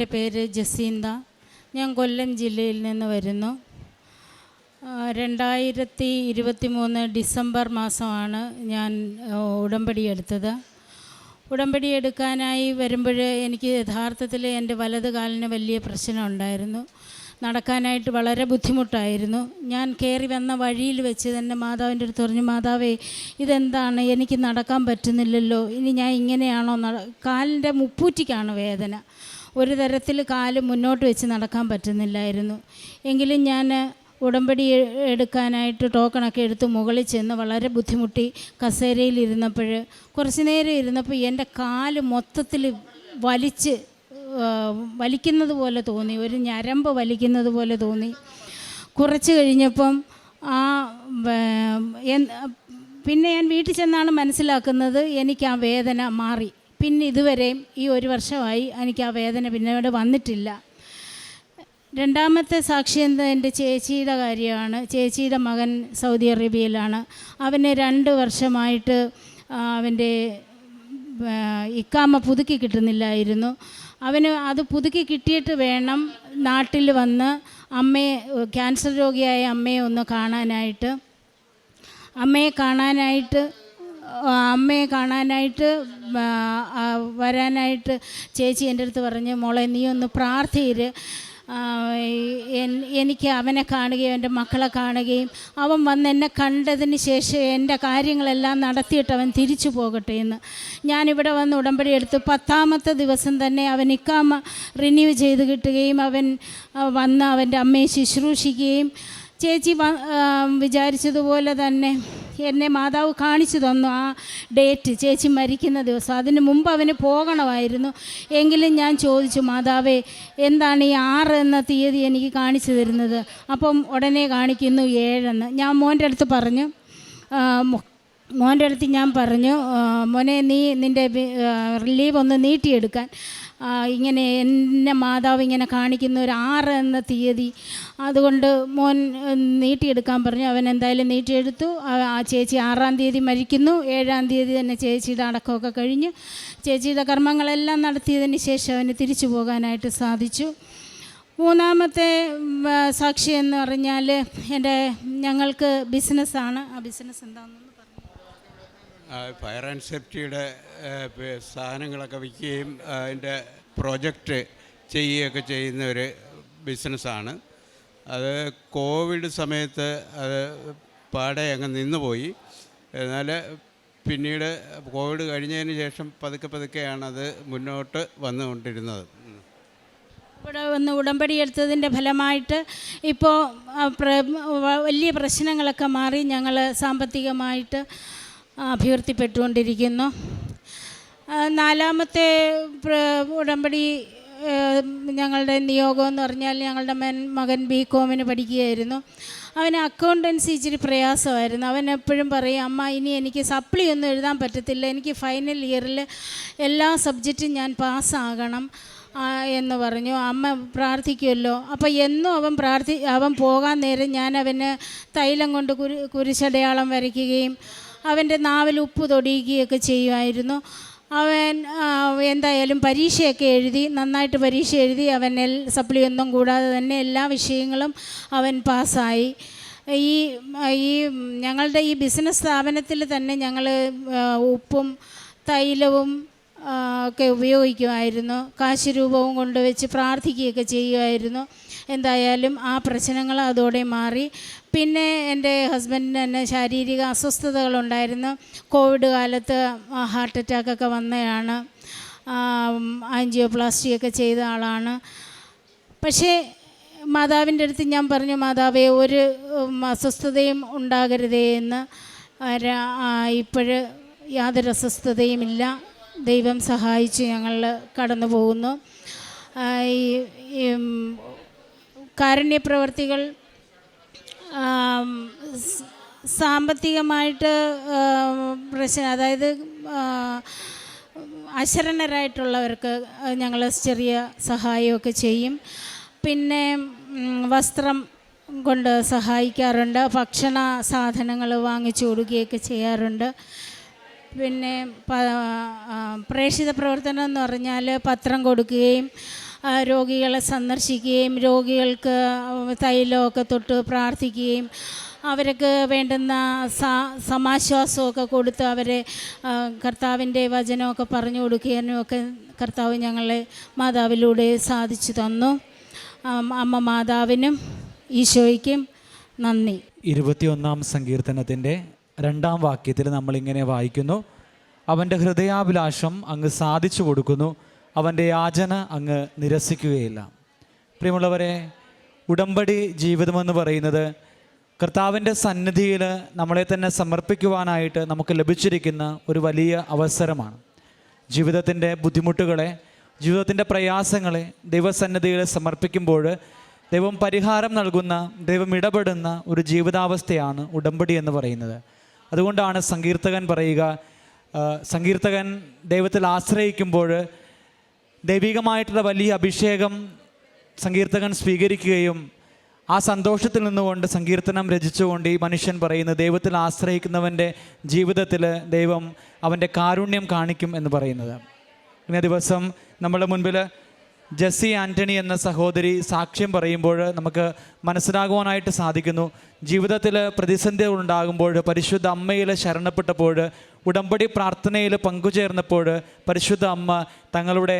എന്റെ പേര് ജസീന്ത. ഞാൻ കൊല്ലം ജില്ലയിൽ നിന്ന് വരുന്നു. രണ്ടായിരത്തി ഇരുപത്തി മൂന്ന് ഡിസംബർ മാസമാണ് ഞാൻ ഉടമ്പടി എടുത്തത്. ഉടമ്പടി എടുക്കാനായി വരുമ്പോൾ എനിക്ക് യഥാർത്ഥത്തിൽ എന്റെ വലത് കാലിന് വലിയ പ്രശ്നം ഉണ്ടായിരുന്നു. നടക്കാനായിട്ട് വളരെ ബുദ്ധിമുട്ടായിരുന്നു. ഞാൻ കയറി വന്ന വഴിയിൽ വെച്ച് തന്നെ മാതാവിന്റെ അടുത്ത് പറഞ്ഞു മാതാവേ ഇതെന്താണ്? എനിക്ക് നടക്കാൻ പറ്റുന്നില്ലല്ലോ. ഇനി ഞാൻ ഇങ്ങനെയാണോ കാലിന്റെ മുപ്പൂറ്റിക്കാണ് വേദന. ഒരു തരത്തിൽ കാൽ മുന്നോട്ട് വെച്ച് നടക്കാൻ പറ്റുന്നില്ലായിരുന്നു. എങ്കിലും ഞാൻ ഉടമ്പടി എടുക്കാനായിട്ട് ടോക്കണൊക്കെ എടുത്ത് മുകളിൽ ചെന്ന് വളരെ ബുദ്ധിമുട്ടി കസേരയിൽ ഇരുന്നപ്പോൾ കുറച്ച് നേരം ഇരുന്നപ്പോൾ എന്റെ കാൽ മൊത്തത്തിൽ വലിച്ച് വലിക്കുന്നത് പോലെ തോന്നി. ഒരു ഞരമ്പ് വലിക്കുന്നത് പോലെ തോന്നി. കുറച്ച് കഴിഞ്ഞപ്പം ആ പിന്നെ ഞാൻ വീട്ടിൽ ചെന്നാണ് മനസ്സിലാക്കുന്നത് എനിക്ക് ആ വേദന മാറി. പിന്നെ ഇതുവരെയും ഈ ഒരു വർഷമായി എനിക്ക് ആ വേദന പിന്നീട് വന്നിട്ടില്ല. രണ്ടാമത്തെ സാക്ഷി എന്താ എന്റെ ചേച്ചിയുടെ കാര്യമാണ്. ചേച്ചിയുടെ മകൻ സൗദി അറേബ്യയിലാണ്. അവന് രണ്ട് വർഷമായിട്ട് അവന്റെ ഇക്കാമ പുതുക്കി കിട്ടുന്നില്ലായിരുന്നു. അവന് അത് പുതുക്കി കിട്ടിയിട്ട് വേണം നാട്ടിൽ വന്ന് അമ്മയെ ക്യാൻസർ രോഗിയായ അമ്മയെ ഒന്ന് കാണാനായിട്ട്. അമ്മയെ കാണാനായിട്ട് അമ്മയെ കാണാനായിട്ട് വരാനായിട്ട് ചേച്ചി എന്റെ അടുത്ത് പറഞ്ഞ് മോളെ നീ ഒന്ന് പ്രാർത്ഥിര് ആ, എനിക്ക് അവനെ കാണുകയും എന്റെ മക്കളെ കാണുകയും അവൻ വന്ന് എന്നെ കണ്ടതിന് ശേഷം എന്റെ കാര്യങ്ങളെല്ലാം നടത്തിയിട്ട് അവൻ തിരിച്ചു പോകട്ടെ എന്ന്. ഞാനിവിടെ വന്ന് ഉടമ്പടി എടുത്ത് പത്താമത്തെ ദിവസം തന്നെ അവൻ ഇക്കാമ റിന്യൂ ചെയ്ത് കിട്ടുകയും അവൻ വന്ന് അവന്റെ അമ്മയെ ശുശ്രൂഷിക്കുകയും ചേച്ചി വിചാരിച്ചതുപോലെ തന്നെ എന്നെ മാതാവ് കാണിച്ചു തന്നു ആ ഡേറ്റ്. ചേച്ചി മരിക്കുന്ന ദിവസം. അതിന് മുമ്പ് അവന് പോകണമായിരുന്നു. എങ്കിലും ഞാൻ ചോദിച്ചു മാതാവേ എന്താണ് ഈ ആറ് എന്ന തീയതി എനിക്ക് കാണിച്ചു തരുന്നത്? അപ്പം ഉടനെ കാണിക്കുന്നു ഏഴെന്ന്. ഞാൻ മോന്റെ അടുത്ത് പറഞ്ഞു മോന്റെ അടുത്ത് ഞാൻ പറഞ്ഞു മോനെ നീ നിന്റെ റിലീവ് ഒന്ന് നീട്ടിയെടുക്കാൻ. ഇങ്ങനെ എന്നെ മാതാവ് ഇങ്ങനെ കാണിക്കുന്ന ഒരു ആറ് എന്ന തീയതി. അതുകൊണ്ട് മോൻ നീട്ടിയെടുക്കാൻ പറഞ്ഞു. അവൻ എന്തായാലും നീട്ടിയെടുത്തു. ആ ചേച്ചി ആറാം തീയതി മരിക്കുന്നു. ഏഴാം തീയതി തന്നെ ചേച്ചിയുടെ അടക്കമൊക്കെ കഴിഞ്ഞു. ചേച്ചിയുടെ കർമ്മങ്ങളെല്ലാം നടത്തിയതിന് ശേഷം അവന് തിരിച്ചു പോകാനായിട്ട് സാധിച്ചു. മൂന്നാമത്തെ സാക്ഷി എന്ന് പറഞ്ഞാൽ എന്റെ ഞങ്ങൾക്ക് ബിസിനസ്സാണ്. ആ ബിസിനസ് എന്താണെന്ന് ഫയർ ആൻഡ് സേഫ്റ്റിയുടെ സാധനങ്ങളൊക്കെ വിൽക്കുകയും അതിന്റെ പ്രോജക്റ്റ് ചെയ്യുകയൊക്കെ ചെയ്യുന്ന ഒരു ബിസിനസ്സാണ് അത് കോവിഡ് സമയത്ത് അത് പാടെ അങ്ങ് നിന്നുപോയി എന്നാൽ പിന്നീട് കോവിഡ് കഴിഞ്ഞതിന് ശേഷം പതുക്കെ പതുക്കെയാണ് അത് മുന്നോട്ട് വന്നുകൊണ്ടിരുന്നത്. ഇവിടെ വന്ന് ഉടമ്പടി എടുത്തതിന്റെ ഫലമായിട്ട് ഇപ്പോൾ വലിയ പ്രശ്നങ്ങളൊക്കെ മാറി ഞങ്ങൾ സാമ്പത്തികമായിട്ട് അഭിവൃദ്ധിപ്പെട്ടുകൊണ്ടിരിക്കുന്നു. ആ, നാലാമത്തെ ഉടമ്പടി ഞങ്ങളുടെ നിയോഗം എന്ന് പറഞ്ഞാൽ ഞങ്ങളുടെ മൻ മകൻ ബി കോമിന് പഠിക്കുകയായിരുന്നു. അവന് അക്കൗണ്ടൻസി ഇച്ചിരി പ്രയാസമായിരുന്നു. അവൻ എപ്പോഴും പറയും അമ്മ ഇനി എനിക്ക് സപ്ലി ഒന്നും എഴുതാൻ പറ്റത്തില്ല. എനിക്ക് ഫൈനൽ ഇയറിൽ എല്ലാ സബ്ജക്റ്റും ഞാൻ പാസ്സാകണം എന്ന് പറഞ്ഞു. അമ്മ പ്രാർത്ഥിക്കുമല്ലോ അപ്പോൾ എന്നും അവൻ പ്രാർത്ഥി അവൻ പോകാൻ നേരം ഞാൻ അവന് തൈലം കൊണ്ട് കുരു കുരിശടയാളം വരയ്ക്കുകയും അവന്റെ നാവിൽ ഉപ്പ് തൊടിയുകയൊക്കെ ചെയ്യുമായിരുന്നു. അവൻ എന്തായാലും പരീക്ഷയൊക്കെ എഴുതി നന്നായിട്ട് പരീക്ഷ എഴുതി അവൻ എൽ സപ്ലി ഒന്നും കൂടാതെ തന്നെ എല്ലാ വിഷയങ്ങളും അവൻ പാസ്സായി. ഈ ഈ ഞങ്ങളുടെ ഈ ബിസിനസ് സ്ഥാപനത്തിൽ തന്നെ ഞങ്ങൾ ഉപ്പും തൈലവും ഒക്കെ ഉപയോഗിക്കുമായിരുന്നു. കാശ് രൂപവും കൊണ്ടുവച്ച് പ്രാർത്ഥിക്കുകയൊക്കെ ചെയ്യുമായിരുന്നു. എന്തായാലും ആ പ്രശ്നങ്ങൾ അതോടെ മാറി. പിന്നെ എന്റെ ഹസ്ബൻഡിന് തന്നെ ശാരീരിക അസ്വസ്ഥതകളുണ്ടായിരുന്നു. കോവിഡ് കാലത്ത് ഹാർട്ട് അറ്റാക്കൊക്കെ വന്നതാണ് ആൻജിയോപ്ലാസ്റ്റി ഒക്കെ ചെയ്ത ആളാണ്. പക്ഷേ മാതാവിന്റെ അടുത്ത് ഞാൻ പറഞ്ഞു മാതാവേ ഒരു അസ്വസ്ഥതയും ഉണ്ടാകരുതേ എന്ന്. ഇപ്പോഴ് യാതൊരു അസ്വസ്ഥതയുമില്ല ദൈവം സഹായിച്ച് ഞങ്ങൾ കടന്നു പോകുന്നു ഈ കാരുണ്യപ്രവർത്തികൾ സാമ്പത്തികമായിട്ട് പ്രശ്നം അതായത് അശരണരായിട്ടുള്ളവർക്ക് ഞങ്ങൾ ചെറിയ സഹായമൊക്കെ ചെയ്യും. പിന്നെ വസ്ത്രം കൊണ്ട് സഹായിക്കാറുണ്ട് ഭക്ഷണ സാധനങ്ങൾ വാങ്ങിച്ചു കൊടുക്കുകയൊക്കെ ചെയ്യാറുണ്ട്. പിന്നെ പ്രേക്ഷിത പ്രവർത്തനം എന്ന് പറഞ്ഞാൽ പത്രം കൊടുക്കുകയും രോഗികളെ സന്ദർശിക്കുകയും രോഗികൾക്ക് തൈലമൊക്കെ തൊട്ട് പ്രാർത്ഥിക്കുകയും അവർക്ക് വേണ്ടുന്ന സമാശ്വാസമൊക്കെ കൊടുത്ത് അവരെ കർത്താവിന്റെ വചനമൊക്കെ പറഞ്ഞു കൊടുക്കാനും ഒക്കെ കർത്താവ് ഞങ്ങളെ മാതാവിലൂടെ സാധിച്ചു തന്നു. അമ്മ മാതാവിനും ഈശോയ്ക്കും നന്ദി. ഇരുപത്തിയൊന്നാം സങ്കീർത്തനത്തിന്റെ രണ്ടാം വാക്യത്തിൽ നമ്മളിങ്ങനെ വായിക്കുന്നു. അവന്റെ ഹൃദയാഭിലാഷം അങ്ങ് സാധിച്ചു കൊടുക്കുന്നു. അവന്റെ യാചന അങ്ങ് നിരസിക്കുകയില്ല. പ്രിയമുള്ളവരെ ഉടമ്പടി ജീവിതമെന്ന് പറയുന്നത് കർത്താവിന്റെ സന്നിധിയിൽ നമ്മളെ തന്നെ സമർപ്പിക്കുവാനായിട്ട് നമുക്ക് ലഭിച്ചിരിക്കുന്ന ഒരു വലിയ അവസരമാണ്. ജീവിതത്തിന്റെ ബുദ്ധിമുട്ടുകളെ ജീവിതത്തിന്റെ പ്രയാസങ്ങളെ ദൈവസന്നിധിയിൽ സമർപ്പിക്കുമ്പോൾ ദൈവം പരിഹാരം നൽകുന്ന ദൈവം ഇടപെടുന്ന ഒരു ജീവിതാവസ്ഥയാണ് ഉടമ്പടി എന്ന് പറയുന്നത്. അതുകൊണ്ടാണ് സങ്കീർത്തകൻ പറയുക സങ്കീർത്തകൻ ദൈവത്തിൽ ആശ്രയിക്കുമ്പോൾ ദൈവികമായിട്ടുള്ള വലിയ അഭിഷേകം സങ്കീർത്തകൻ സ്വീകരിക്കുകയും ആ സന്തോഷത്തിൽ നിന്നുകൊണ്ട് സങ്കീർത്തനം രചിച്ചുകൊണ്ട് ഈ മനുഷ്യൻ പറയുന്നു ദൈവത്തിൽ ആശ്രയിക്കുന്നവന്റെ ജീവിതത്തിൽ ദൈവം അവന്റെ കാരുണ്യം കാണിക്കും എന്ന് പറയുന്നത്. ഇന്ന ദിവസം നമ്മുടെ മുൻപിൽ ജെസ്സി ആന്റണി എന്ന സഹോദരി സാക്ഷ്യം പറയുമ്പോൾ നമുക്ക് മനസ്സിലാകുവാനായിട്ട് സാധിക്കുന്നു. ജീവിതത്തിൽ പ്രതിസന്ധികൾ ഉണ്ടാകുമ്പോൾ പരിശുദ്ധ അമ്മയിൽ ശരണപ്പെട്ടപ്പോൾ ഉടമ്പടി പ്രാർത്ഥനയിൽ പങ്കുചേർന്നപ്പോൾ പരിശുദ്ധ അമ്മ തങ്ങളുടെ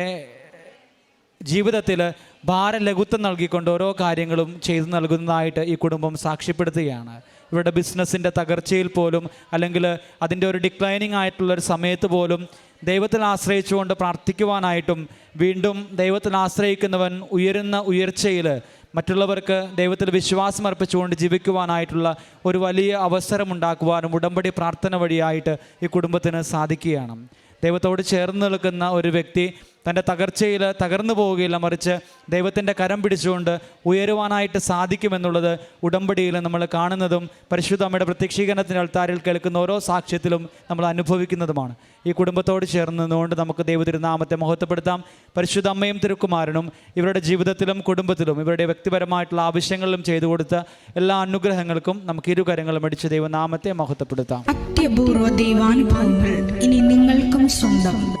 ജീവിതത്തിൽ ഭാരലഘുത്വം നൽകിക്കൊണ്ട് ഓരോ കാര്യങ്ങളും ചെയ്തു നൽകുന്നതായിട്ട് ഈ കുടുംബം സാക്ഷ്യപ്പെടുത്തുകയാണ്. ഇവരുടെ ബിസിനസ്സിന്റെ തകർച്ചയിൽ പോലും അല്ലെങ്കിൽ അതിന്റെ ഒരു ഡിക്ലൈനിങ് ആയിട്ടുള്ളൊരു സമയത്ത് പോലും ദൈവത്തിൽ ആശ്രയിച്ചുകൊണ്ട് പ്രാർത്ഥിക്കുവാനായിട്ടും വീണ്ടും ദൈവത്തിൽ ആശ്രയിക്കുന്നവൻ ഉയരുന്ന ഉയർച്ചയിൽ മറ്റുള്ളവർക്ക് ദൈവത്തിൽ വിശ്വാസം അർപ്പിച്ചുകൊണ്ട് ജീവിക്കുവാനായിട്ടുള്ള ഒരു വലിയ അവസരം ഉണ്ടാക്കുവാനും ഉടമ്പടി പ്രാർത്ഥന വഴിയായിട്ട് ഈ കുടുംബത്തിന് സാധിക്കുകയാണ്. ദൈവത്തോട് ചേർന്ന് നിൽക്കുന്ന ഒരു വ്യക്തി തന്റെ തകർച്ചയിൽ തകർന്നു പോവുകയില്ല മറിച്ച് ദൈവത്തിന്റെ കരം പിടിച്ചുകൊണ്ട് ഉയരുവാനായിട്ട് സാധിക്കുമെന്നുള്ളത് ഉടമ്പടിയിൽ നമ്മൾ കാണുന്നതും പരിശുദ്ധ അമ്മയുടെ പ്രത്യക്ഷീകരണത്തിന്റെ അൾത്താരിൽ കേൾക്കുന്ന ഓരോ സാക്ഷ്യത്തിലും നമ്മൾ അനുഭവിക്കുന്നതുമാണ്. ഈ കുടുംബത്തോട് ചേർന്ന് നിന്നുകൊണ്ട് നമുക്ക് ദൈവതിരുനാമത്തെ മഹത്വപ്പെടുത്താം. പരിശുദ്ധ അമ്മയും തിരുക്കുമാരനും ഇവരുടെ ജീവിതത്തിലും കുടുംബത്തിലും ഇവരുടെ വ്യക്തിപരമായിട്ടുള്ള ആവശ്യങ്ങളിലും ചെയ്തു കൊടുത്ത എല്ലാ അനുഗ്രഹങ്ങൾക്കും നമുക്ക് ഇരുകരങ്ങളും അടിച്ച് ദൈവനാമത്തെ മഹത്വപ്പെടുത്താം. അത്യപൂർവ ദൈവാനുഭവങ്ങൾ ഇനി നിങ്ങൾക്കും സ്വന്തം.